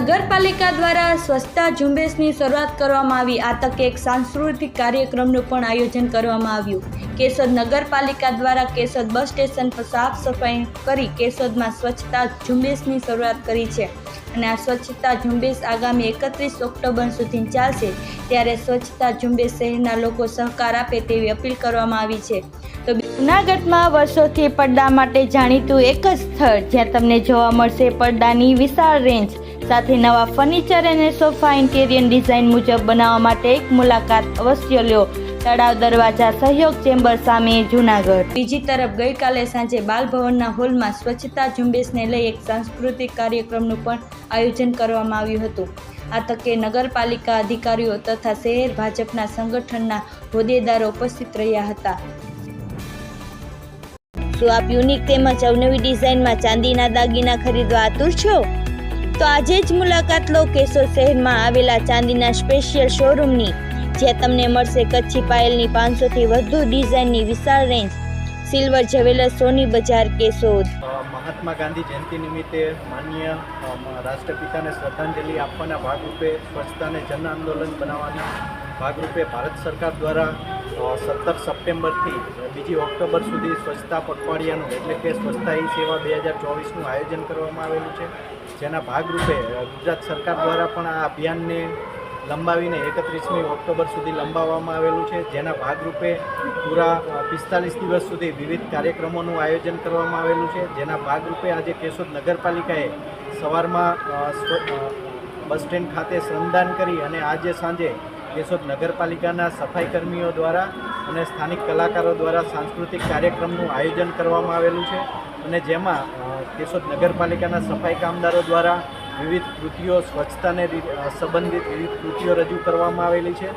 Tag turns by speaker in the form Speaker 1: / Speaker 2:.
Speaker 1: નગરપાલિકા દ્વારા સ્વચ્છતા ઝુંબેશની શરૂઆત કરવામાં આવી. આ તકે એક સાંસ્કૃતિક કાર્યક્રમનું પણ આયોજન કરવામાં આવ્યું. કેશોદ નગરપાલિકા દ્વારા કેશોદ બસ સ્ટેશન પર સાફ સફાઈ કરી કેશોદમાં સ્વચ્છતા ઝુંબેશની શરૂઆત કરી છે. અને આ સ્વચ્છતા ઝુંબેશ આગામી એકત્રીસ ઓક્ટોબર સુધી ચાલશે. ત્યારે સ્વચ્છતા ઝુંબેશ શહેરના લોકો સહકાર આપે તેવી અપીલ કરવામાં આવી છે. તો જૂનાગઢમાં વર્ષોથી પડદા માટે જાણીતું એક જ સ્થળ જ્યાં તમને જોવા મળશે પડદાની વિશાળ રેન્જ. સાથે નવા ફર્નિચર અને સોફા ઇન્ટેરિયર ડિઝાઇન મુજબ બનાવવા માટે એક મુલાકાત અવશ્ય લ્યો તળાવ દરવાજા સહયોગ ચેમ્બર સામે જૂનાગઢ. બીજી તરફ ગઈકાલે સાંજે બાલભવનના હોલમાં સ્વચ્છતા ઝુંબેશને લઈ એક સાંસ્કૃતિક કાર્યક્રમનું પણ આયોજન કરવામાં આવ્યું હતું. આ તકે નગરપાલિકા અધિકારીઓ તથા શહેર ભાજપના સંગઠનના હોદ્દેદારો ઉપસ્થિત રહ્યા હતા. શું આપ યુનિક તેમજ અવનવી ડિઝાઇનમાં ચાંદીના દાગીના ખરીદવા આતુર છો? તો આજે જ મુલાકાત લો કેશોદ શહેરમાં આવેલા ચાંદીના સ્પેશિયલ શોરૂમની જ્યાં તમને મળશે કચ્છી પાયલની પાંચસોથી વધુ ડિઝાઇનની વિશાળ રેન્જ સિલ્વર જવેલર સોની બજાર, કેશોદ.
Speaker 2: મહાત્મા ગાંધી જયંતિ નિમિત્તે માન્ય રાષ્ટ્રપિતાને શ્રદ્ધાંજલિ આપવાના ભાગરૂપે સ્વચ્છતાને જન આંદોલન બનાવવાના ભાગરૂપે ભારત સરકાર દ્વારા સત્તર સપ્ટેમ્બરથી બીજી ઓક્ટોબર સુધી સ્વચ્છતા પખવાડિયાનું એટલે કે સ્વચ્છતા હી સેવા બે હજાર ચોવીસનું આયોજન કરવામાં આવેલું છે. જેના ભાગરૂપે ગુજરાત સરકાર દ્વારા પણ આ અભિયાનને લંબાવીને એકત્રીસમી ઓક્ટોબર સુધી લંબાવવામાં આવેલું છે. જેના ભાગરૂપે પૂરા પિસ્તાલીસ દિવસ સુધી વિવિધ કાર્યક્રમોનું આયોજન કરવામાં આવેલું છે. જેના ભાગરૂપે આજે કેશોદ નગરપાલિકાએ સવારમાં બસ સ્ટેન્ડ ખાતે શ્રમદાન કરી અને આજે સાંજે કેશોદ નગરપાલિકાના સફાઈ કર્મીઓ દ્વારા અને સ્થાનિક કલાકારો દ્વારા સાંસ્કૃતિક કાર્યક્રમનું આયોજન કરવામાં આવેલું છે. અને જેમાં કેશોદ નગરપાલિકાના સફાઈ કામદારો દ્વારા વિવિધ કૃતિઓ, સ્વચ્છતાને સંબંધિત વિવિધ કૃતિઓ રજૂ કરવામાં આવેલી છે.